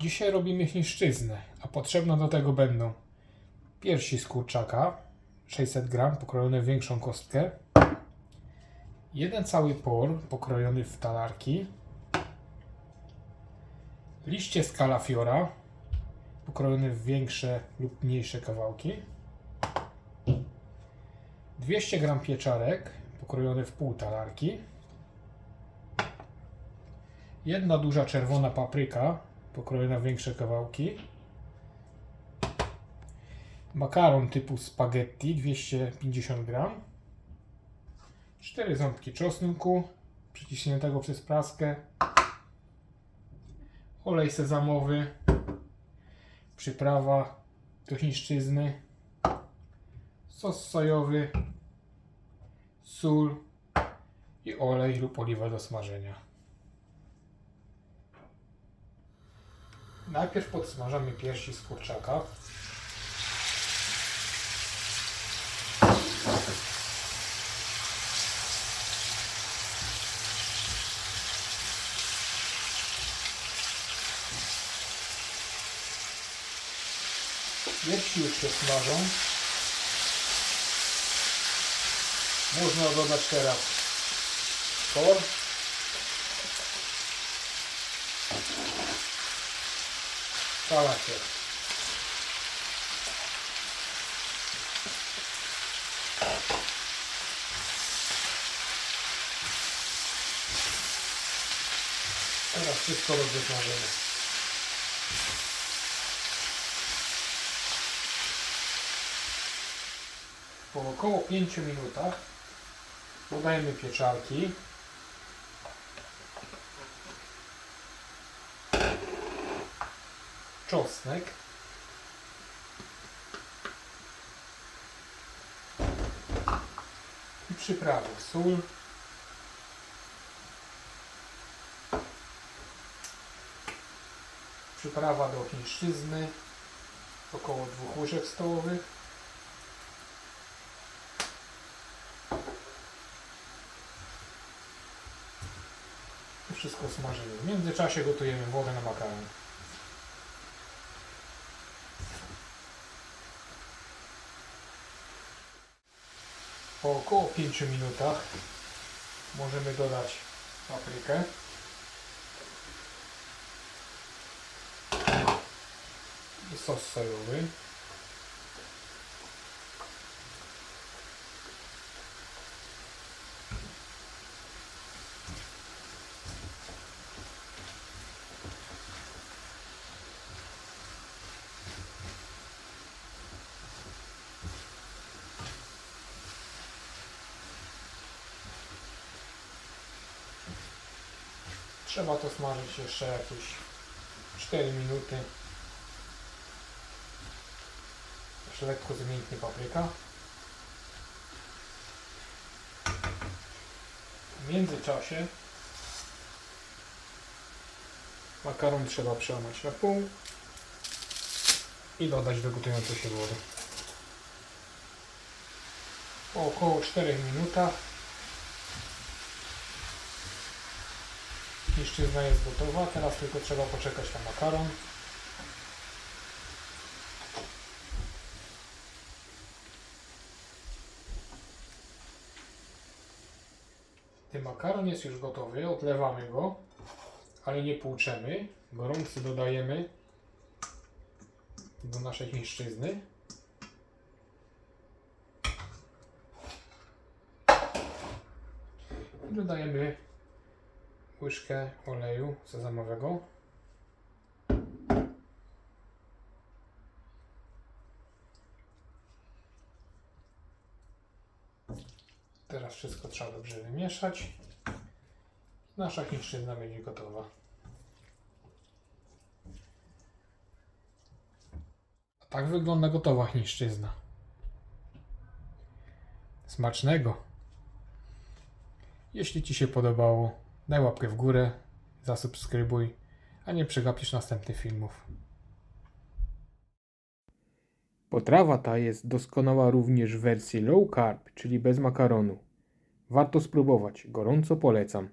Dzisiaj robimy chińszczyznę, a potrzebne do tego będą piersi z kurczaka 600 gram pokrojone w większą kostkę, jeden cały por pokrojony w talarki, liście z kalafiora pokrojone w większe lub mniejsze kawałki, 200 gram pieczarek pokrojone w pół talarki, jedna duża czerwona papryka pokrojona w większe kawałki, makaron typu spaghetti 250 gram, 4 ząbki czosnku przyciśniętego przez praskę, olej sezamowy, przyprawa do chińszczyzny, sos sojowy, sól i olej lub oliwa do smażenia. Najpierw podsmażamy piersi z kurczaka. Piersi już się smażą. Można dodać teraz por. Teraz wszystko rozsmażymy. Po około 5 minutach dodajemy pieczarki. Czosnek. I przyprawy. Sól. Przyprawa do chińszczyzny. Około dwóch łyżek stołowych. Wszystko smażymy. W międzyczasie gotujemy wodę na makaron. Po około 5 minutach możemy dodać paprykę. I sos sojowy. Trzeba to smażyć jeszcze jakieś 4 minuty. Jeszcze lekko zmięknie papryka. W międzyczasie makaron trzeba przełamać na pół i dodać do gotującej się wody. Po około 4 minutach Chińszczyzna jest gotowa, teraz tylko trzeba poczekać na makaron. Ten makaron jest już gotowy, odlewamy go, ale nie płuczemy. Gorący dodajemy do naszej chińszczyzny. Dodajemy łyżkę oleju sezamowego. Teraz wszystko trzeba dobrze wymieszać. Nasza chińszczyzna będzie gotowa. A tak wygląda gotowa chińszczyzna. Smacznego! Jeśli Ci się podobało, daj łapkę w górę, zasubskrybuj, a nie przegapisz następnych filmów. Potrawa ta jest doskonała również w wersji low carb, czyli bez makaronu. Warto spróbować, gorąco polecam.